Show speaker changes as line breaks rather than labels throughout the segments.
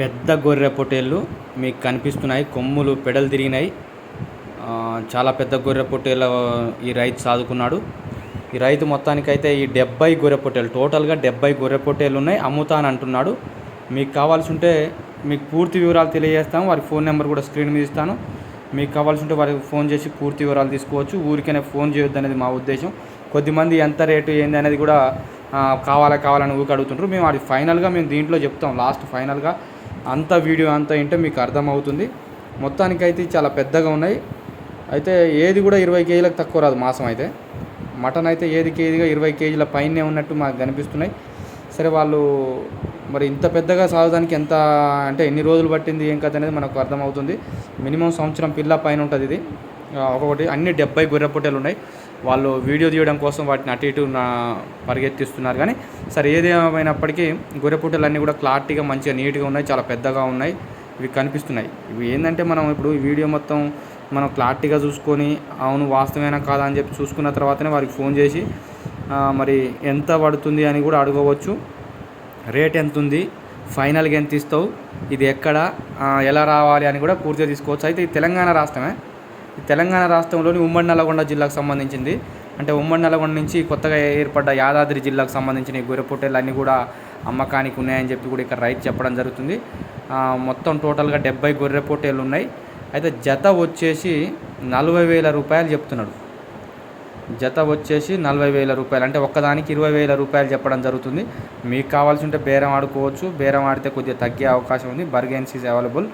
పెద్ద గొర్రె పొట్టేళ్ళు మీకు కనిపిస్తున్నాయి. కొమ్ములు పెడలు తిరిగినాయి. చాలా పెద్ద గొర్రె పొట్టేళ్ళ ఈ రైతు సాదుకున్నాడు. ఈ రైతు మొత్తానికైతే ఈ డెబ్బై గొర్రె పొట్టేలు టోటల్గా డెబ్బై గొర్రె పొట్టేలు ఉన్నాయి. అమ్ముతా అని అంటున్నాడు. మీకు కావాల్సి ఉంటే మీకు పూర్తి వివరాలు తెలియజేస్తాము వారి ఫోన్ నెంబర్ కూడా స్క్రీన్ మీద ఇస్తాను. మీకు కావాల్సి ఉంటే వారికి ఫోన్ చేసి పూర్తి వివరాలు తీసుకోవచ్చు. ఊరికైనా ఫోన్ చేయొద్దు అనేది మా ఉద్దేశం. కొద్దిమంది ఎంత రేటు ఏంది అనేది కూడా కావాలా కావాలని ఊరికి అడుగుతుంటారు మేము అది ఫైనల్గా మేము దీంట్లో చెప్తాం. లాస్ట్ ఫైనల్గా అంత వీడియో అంతా వింటే మీకు అర్థమవుతుంది. మొత్తానికైతే చాలా పెద్దగా ఉన్నాయి. అయితే ఏది కూడా ఇరవై కేజీలకు తక్కువ రాదు మాసం అయితే. మటన్ అయితే ఏది కేజీగా ఇరవై కేజీల పైనే ఉన్నట్టు మాకు కనిపిస్తున్నాయి. సరే వాళ్ళు మరి ఇంత పెద్దగా సాగడానికి ఎంత అంటే ఎన్ని రోజులు పట్టింది ఏం కథ అనేది మనకు అర్థమవుతుంది. మినిమం సంవత్సరం పిల్ల పైన ఉంటుంది ఇది. ఒక్కొక్కటి అన్ని డెబ్బై గొర్రె పొట్టేలు ఉన్నాయి. వాళ్ళు వీడియో తీయడం కోసం వాటిని అటు ఇటు పరిగెత్తిస్తున్నారు. కానీ సరే ఏది ఏమైనప్పటికీ గొర్రె అన్నీ కూడా క్లారిటీగా మంచిగా నీట్గా ఉన్నాయి. చాలా పెద్దగా ఉన్నాయి. ఇవి కనిపిస్తున్నాయి. ఇవి ఏంటంటే మనం ఇప్పుడు ఈ వీడియో మొత్తం మనం క్లారిటీగా చూసుకొని అవును వాస్తవేనా కాదా అని చెప్పి చూసుకున్న తర్వాతనే వారికి ఫోన్ చేసి మరి ఎంత పడుతుంది అని కూడా అడగవచ్చు. రేట్ ఎంత ఉంది? ఫైనల్గా ఎంత ఇస్తావు? ఇది ఎక్కడ? ఎలా రావాలి అని కూడా పూర్తిగా తీసుకోవచ్చు. అయితే ఇది తెలంగాణ రాష్ట్రమే. తెలంగాణ రాష్ట్రంలోని ఉమ్మడి నల్గొండ జిల్లాకు సంబంధించింది. అంటే ఉమ్మడి నల్గొండ నుంచి కొత్తగా ఏర్పడ్డ యాదాద్రి జిల్లాకు సంబంధించిన ఈ గొర్రె పొట్టేలు అన్నీ కూడా అమ్మకానికి ఉన్నాయని చెప్పి కూడా ఇక్కడ రైతు చెప్పడం జరుగుతుంది. మొత్తం టోటల్గా డెబ్బై గొర్రె పొట్టేలు ఉన్నాయి అయితే జత వచ్చేసి నలభై వేల రూపాయలు చెప్తున్నాడు. జత వచ్చేసి నలభై వేల రూపాయలు. అంటే ఒక్కదానికి ఇరవై వేల రూపాయలు చెప్పడం జరుగుతుంది. మీకు కావాల్సి ఉంటే బేరం ఆడుకోవచ్చు. బేరం ఆడితే కొద్దిగా తగ్గే అవకాశం ఉంది. బర్గెన్స్ ఈజ్ అవైలబుల్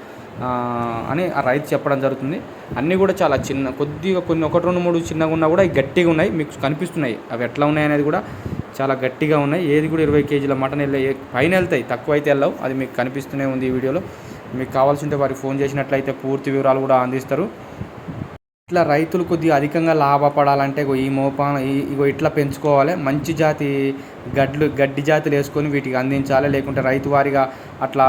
అని ఆ రైతు చెప్పడం జరుగుతుంది. అన్నీ కూడా చాలా చిన్న కొద్దిగా కొన్ని ఒకటి రెండు మూడు చిన్నగా ఉన్నా కూడా గట్టిగా ఉన్నాయి. మీకు కనిపిస్తున్నాయి. అవి ఎట్లా ఉన్నాయి అనేది కూడా చాలా గట్టిగా ఉన్నాయి. ఏది కూడా ఇరవై కేజీల మటన్ వెళ్ళే పైన వెళ్తాయి. తక్కువ అయితే వెళ్ళవు. అది మీకు కనిపిస్తూనే ఉంది ఈ వీడియోలో. మీకు కావాల్సి ఉంటే వారికి ఫోన్ చేసినట్లయితే పూర్తి వివరాలు కూడా అందిస్తారు. ఇట్లా రైతులు కొద్దిగా అధికంగా లాభపడాలంటే ఈ మోపా ఇగో ఇట్లా పెంచుకోవాలి. మంచి జాతి గడ్లు గడ్డి జాతులు వేసుకొని వీటికి అందించాలి. లేకుంటే రైతు వారిగా అట్లా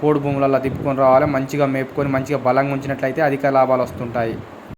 పోడు భూములలో తిప్పుకొని రావాలి. మంచిగా మేపుకొని మంచిగా బలంగా ఉంచినట్లయితే అధిక లాభాలు వస్తుంటాయి.